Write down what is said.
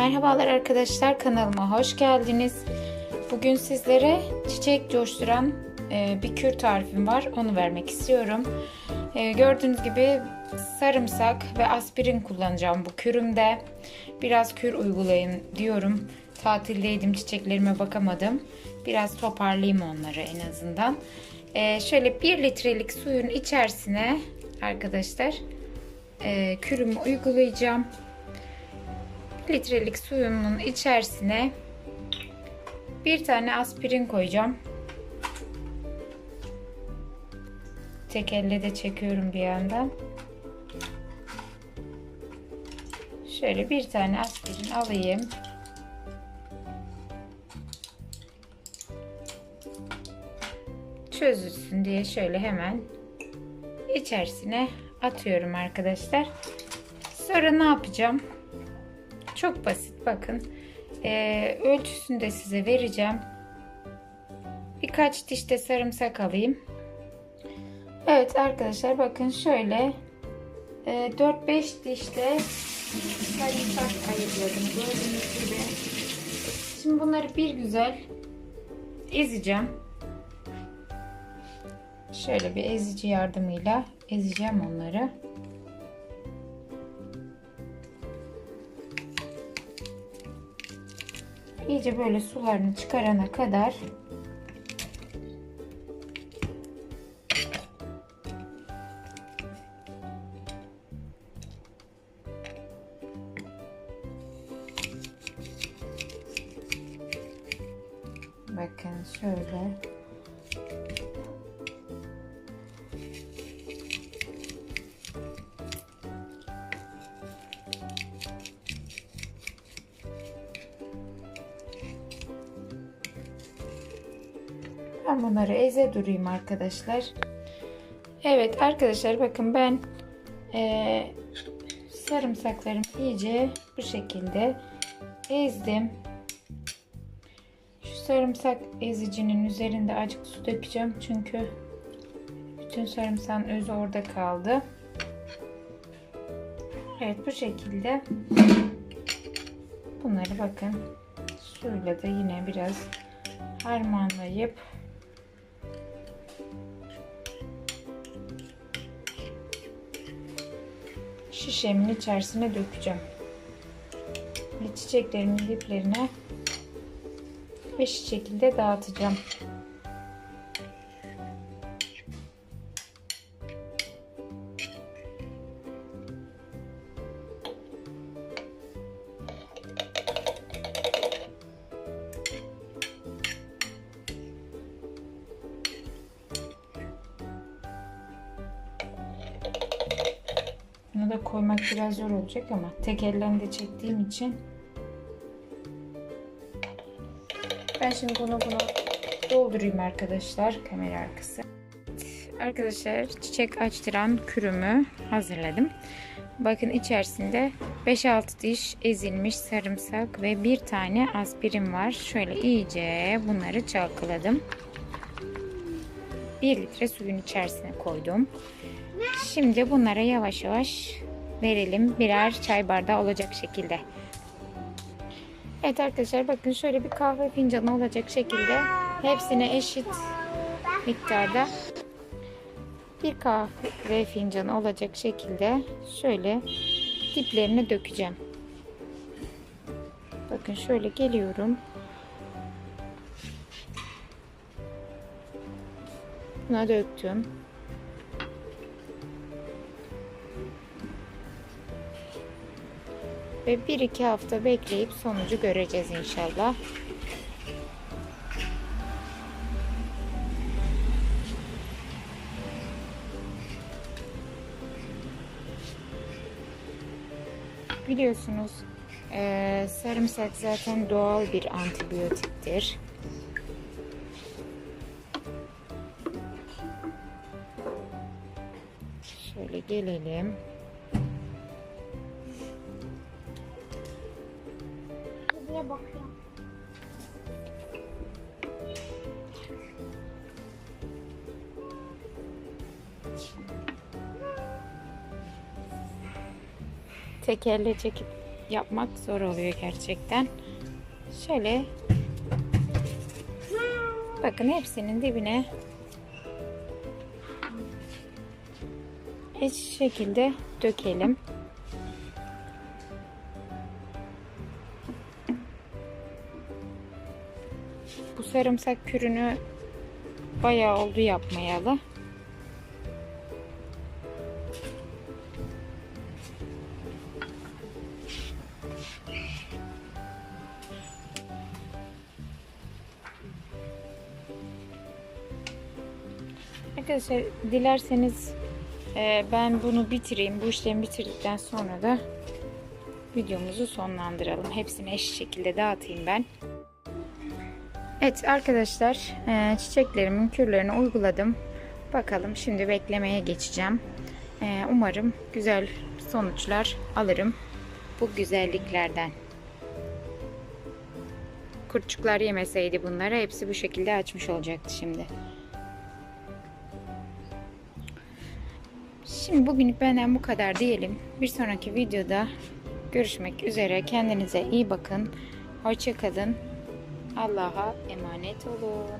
Merhabalar arkadaşlar kanalıma hoş geldiniz. Bugün sizlere çiçek coşturan e, bir kür tarifim var. Onu vermek istiyorum. E, gördüğünüz gibi sarımsak ve aspirin kullanacağım bu kürümde. Biraz kür uygulayın diyorum. Tatildeydim çiçeklerime bakamadım. Biraz toparlayayım onları en azından. E, şöyle 1 litrelik suyun içerisine arkadaşlar kürümü uygulayacağım litrelik suyumun içerisine bir tane aspirin koyacağım. Tek elle de çekiyorum bir yandan. Şöyle bir tane aspirin alayım. Çözülsün diye şöyle hemen içerisine atıyorum arkadaşlar. Sonra ne yapacağım? Çok basit bakın. Ee, ölçüsünü de size vereceğim. Birkaç diş de sarımsak alayım. Evet arkadaşlar bakın şöyle e, 4-5 dişte sarımsak ayırıyorum. Gördüğünüz gibi. Şimdi bunları bir güzel ezeceğim. Şöyle bir ezici yardımıyla ezeceğim onları. İyice böyle sularını çıkarana kadar bakın şöyle Ben bunları eze durayım arkadaşlar. Evet arkadaşlar bakın ben e, sarımsaklarımı iyice bu şekilde ezdim. Şu sarımsak ezicinin üzerinde azıcık su dökeceğim çünkü bütün sarımsağın özü orada kaldı. Evet bu şekilde bunları bakın suyla da yine biraz harmanlayıp şişemin içerisine dökeceğim. Ve çiçeklerimin diplerine eşit şekilde dağıtacağım. Bunu da koymak biraz zor olacak ama tek ellerinde çektiğim için ben şimdi bunu bunu doldurayım arkadaşlar kamera arkası. Arkadaşlar çiçek açtıran kürümü hazırladım. Bakın içerisinde 5-6 diş ezilmiş sarımsak ve bir tane aspirin var. Şöyle iyice bunları çalkaladım. 1 litre suyun içerisine koydum. Şimdi bunlara yavaş yavaş verelim. Birer çay bardağı olacak şekilde. Evet arkadaşlar bakın şöyle bir kahve fincanı olacak şekilde hepsine eşit miktarda bir kahve fincanı olacak şekilde şöyle diplerine dökeceğim. Bakın şöyle geliyorum. Buna döktüm. Ve 1-2 hafta bekleyip sonucu göreceğiz inşallah. Biliyorsunuz e, sarımsak zaten doğal bir antibiyotiktir. Şöyle gelelim. Tekerle çekip yapmak zor oluyor gerçekten. Şöyle bakın hepsinin dibine eşit şekilde dökelim. Bu sarımsak kürünü bayağı oldu yapmayalı. Arkadaşlar dilerseniz e, ben bunu bitireyim. Bu işlemi bitirdikten sonra da videomuzu sonlandıralım. Hepsini eşit şekilde dağıtayım ben. Evet arkadaşlar e, çiçeklerimin kürlerini uyguladım. Bakalım şimdi beklemeye geçeceğim. E, umarım güzel sonuçlar alırım bu güzelliklerden. Kurtçuklar yemeseydi bunları hepsi bu şekilde açmış olacaktı şimdi. Şimdi bugünlük benden bu kadar diyelim. Bir sonraki videoda görüşmek üzere. Kendinize iyi bakın. Hoşçakalın. Allah'a emanet olun.